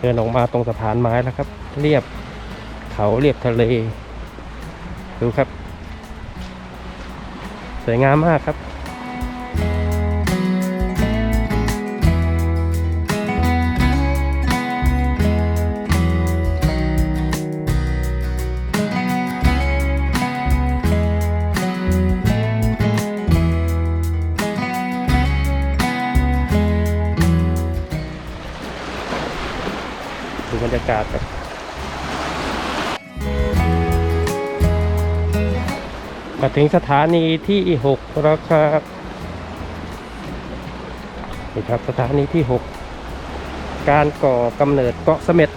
เดินออกมาตรงสะพานไม้แล้วครับ เรียบเขาเรียบทะเล ดูครับ สวยงามมากครับ บรรยากาศครับมาถึงสถานีที่หกแล้วครับนี่ครับสถานีที่หกการก่อกำเนิดเกาะเสม็ด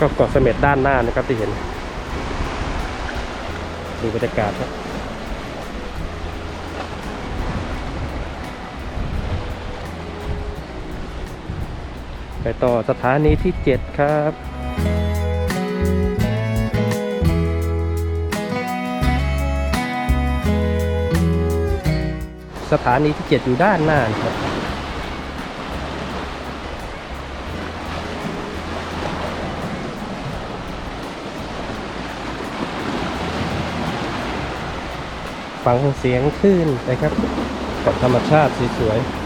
ก็เกาะเสม็ดด้านหน้านะครับที่เห็นดูบรรยากาศครับ ไปต่อสถานีที่ 7 ครับสถานีที่ 7 อยู่ด้านหน้าครับ ฟังเสียงคลื่นนะครับ กับธรรมชาติสวยๆ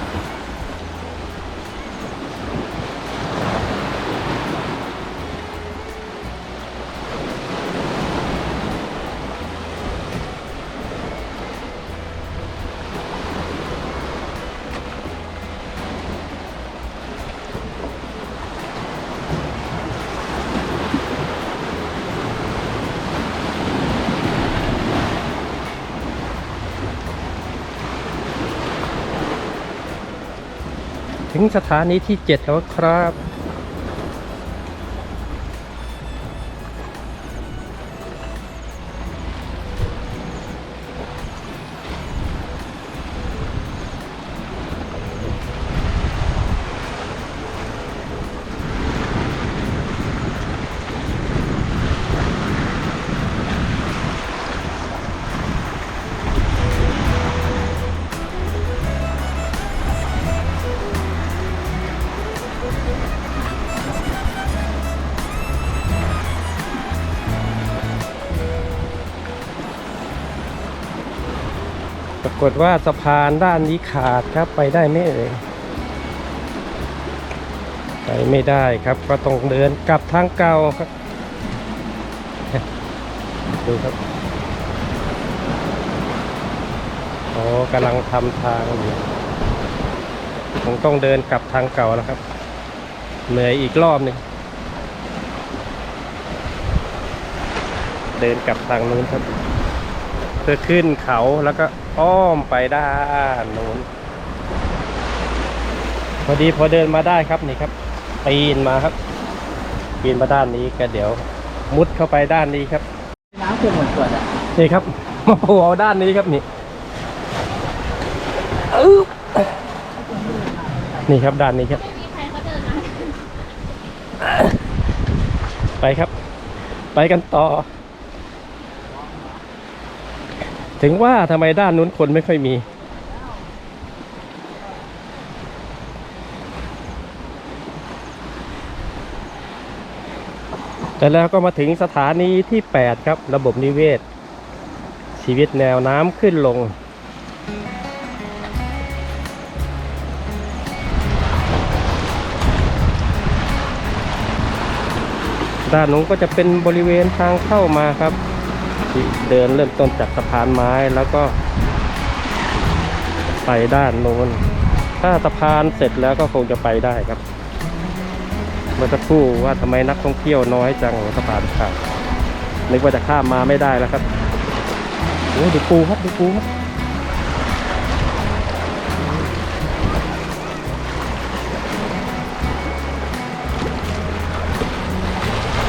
ถึงสถานีที่ 7 แล้วครับ รากฏว่าสะพานด้านนี้ขาดครับไปได้ไม่เอ่ยไปไม่ได้ครับก็ต้องเดินกลับทางเก่าครับดูครับโอ้กำลังทำทางอยู่คงต้องเดินกลับทางเก่าแล้วครับ เหนื่อยอีกรอบหนึ่งเดินกลับทางนู้นครับ เพื่อขึ้นเขาแล้วก็ อ้อมไปด้านนู้นพอดีพอเดินมาได้ครับนี่ครับปีนมาครับปีนมาด้านนี้ก็เดี๋ยว มุดเข้าไปด้านนี้ครับน้ำคือหมดขวดอะนี่ครับมาโผล่เอาด้านนี้ครับนี่อึ๊บนี่ครับด้านนี้ครับ ไปครับ ไปกันต่อ ถึงว่าทำไมด้านนู้นคนไม่ค่อยมี แต่แล้วก็มาถึงสถานีที่ 8 ครับ ระบบนิเวศ ชีวิตแนวน้ำขึ้นลง ด้านนู้นก็จะเป็นบริเวณทางเข้ามาครับ เดินเริ่มต้นจากสะพานไม้แล้วก็ไปด้านโน้น ถ้าสะพานเสร็จแล้วก็คงจะไปได้ครับเมื่อสักครู่ว่าทำไมนักท่องเที่ยวน้อยจังสะพานขาดนึกว่าจะข้ามมาไม่ได้แล้วครับโอ้ดูปูครับดูปูครับ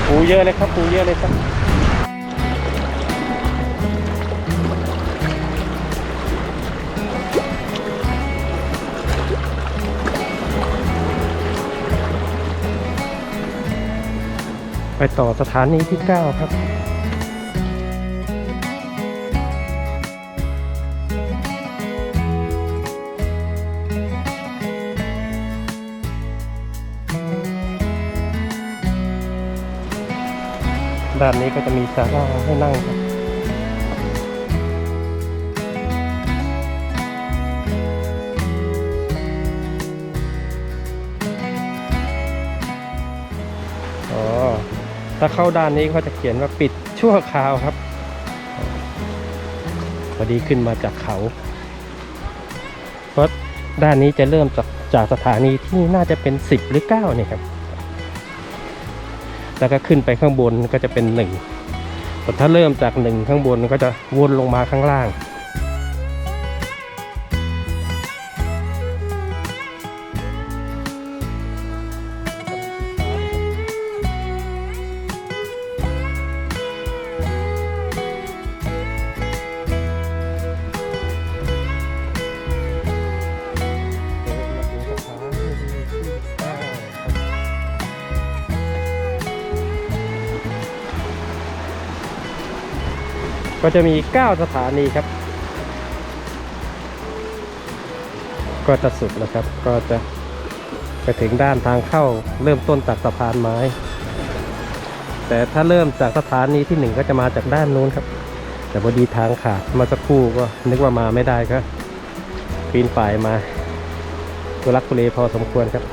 ปูเยอะเลยครับปูเยอะเลยครับ ไปต่อสถานีที่ 9 ครับด้านนี้ก็จะมีศาลาให้นั่งครับ ถ้าเข้าด้านนี้เขาจะเขียนว่าปิดชั่วคราวครับ พอดีขึ้นมาจากเขา เพราะด้านนี้จะเริ่มจากจากสถานีที่น่าจะเป็น 10 หรือ9เนี่ยครับ แล้วก็ขึ้นไปข้างบนก็จะเป็น 1 แต่ถ้าเริ่มจาก 1 ข้างบนก็จะวนลงมาข้างล่าง ก็จะมี 9 สถานีครับ ก็จะสุดแล้วครับ ก็จะไปถึงด้านทางเข้าเริ่มต้นจากสะพานไม้ แต่ถ้าเริ่มจากสถานีที่หนึ่งก็จะมาจากด้านนู้นครับ แต่พอดีทางขาดมาสักครู่ก็นึกว่ามาไม่ได้ครับปีนป่ายมาทุลักทุเลพอสมควรครับ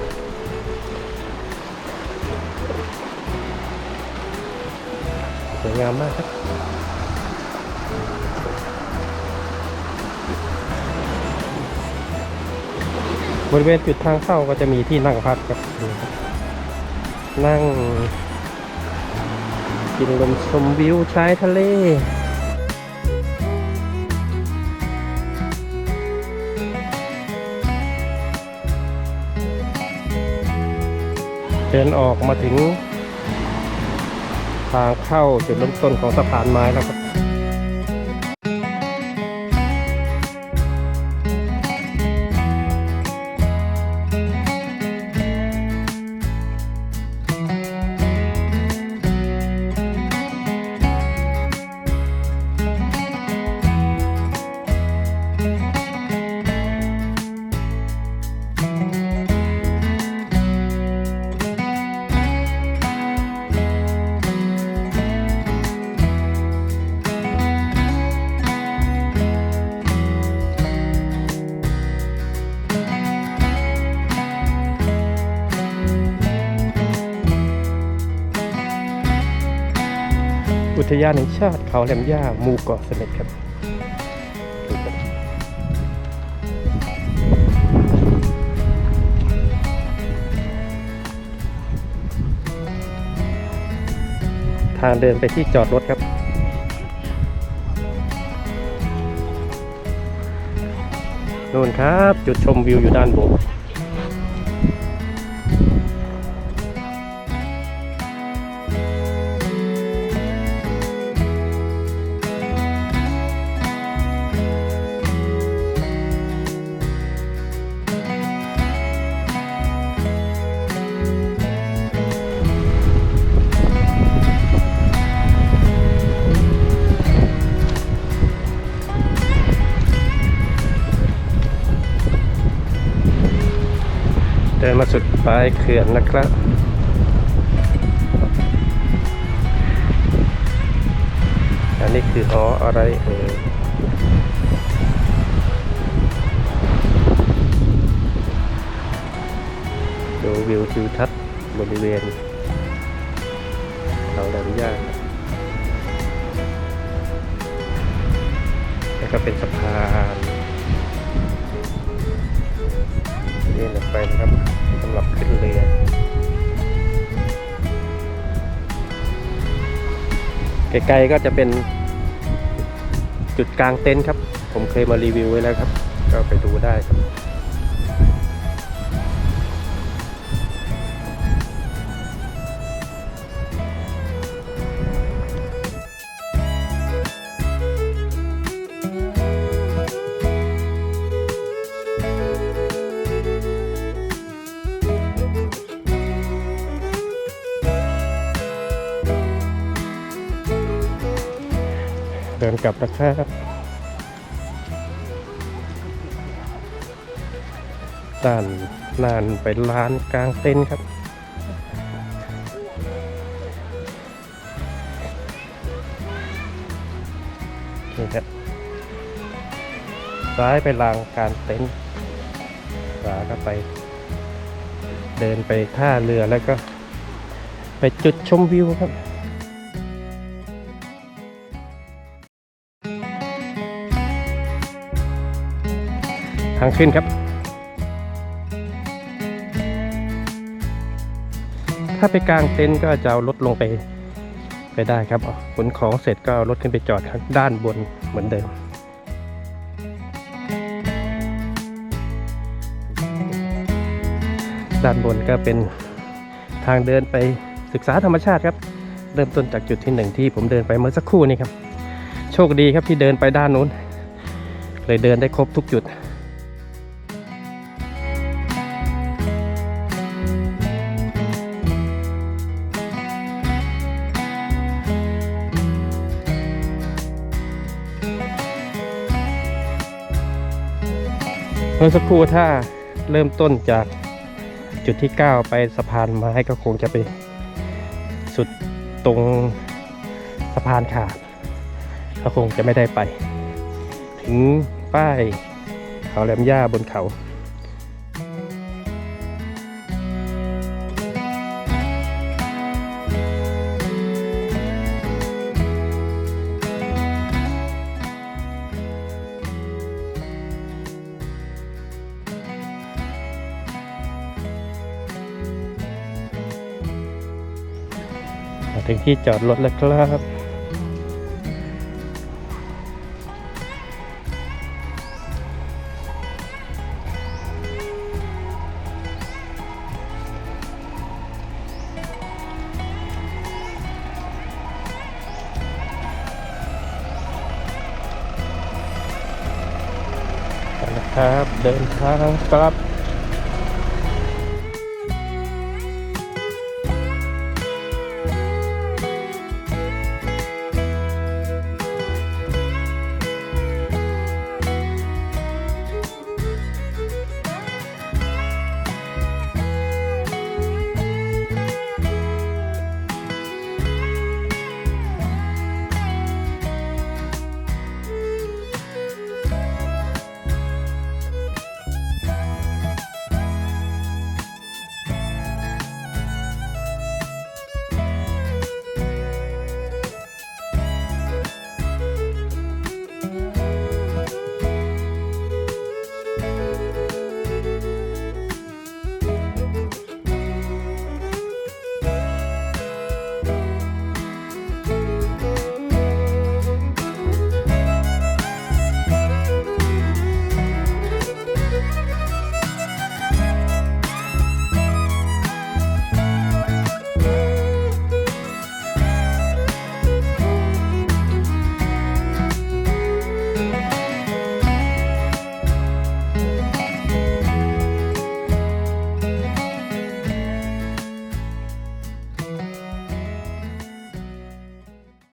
สวยงามมากครับ บริเวณจุดทางเข้าก็จะมีที่นั่งพักครับนั่ง กินลมชมวิวชายทะเลเดินออกมาถึงทางเข้าจุดเริ่มต้นของสะพานไม้แล้วครับ ทยานแห่งชาติเขาแหลมย่าหมู่เกาะเสม็ดครับทางเดินไปที่จอดรถครับ นู่นครับ จุดชมวิวอยู่ด้านบน ปลายเขื่อนนะครับอันนี้คือหออะไรเอ่ยดูวิวทิวทัศน์บริเวณเขาแหลมย่าครับแล้วก็เป็นสะพานนี่ลงไปนะครับ หรับขึ้นเรือไกลๆก็จะเป็นจุดกลางเต็นท์ครับ ผมเคยมารีวิวไว้แล้วครับ ก็ไปดูได้ครับ กลับนะครับด้านนานไปร้านกลางเต็นท์ครับ นี่ครับซ้ายไปลางกลางเต็นท์ขวาก็ไป เดินไปท่าเรือแล้วก็ ไปจุดชมวิวครับ ทางขึ้นครับ ถ้าไปกลางเต็นท์ก็จะเอารถลงไปไปได้ครับเอาขนของเสร็จก็เอารถขึ้นไปจอดข้างด้านบนเหมือนเดิมด้านบนก็เป็นทางเดินไปศึกษาธรรมชาติครับ เริ่มต้นจากจุดที่หนึ่งที่ผมเดินไปเมื่อสักครู่นี้ครับ โชคดีครับที่เดินไปด้านนู้น เลยเดินได้ครบทุกจุด มื่อสักครู่ถ้าเริ่มต้นจากจุดที่ 9 ไปสะพานไม้ก็คงจะไปสุดตรงสะพานขาดก็คงจะไม่ได้ไป ถึงป้ายเขาแหลมย่าบนเขา ถึงที่จอดรถแล้วครับไปนะครับเดินทางกลับ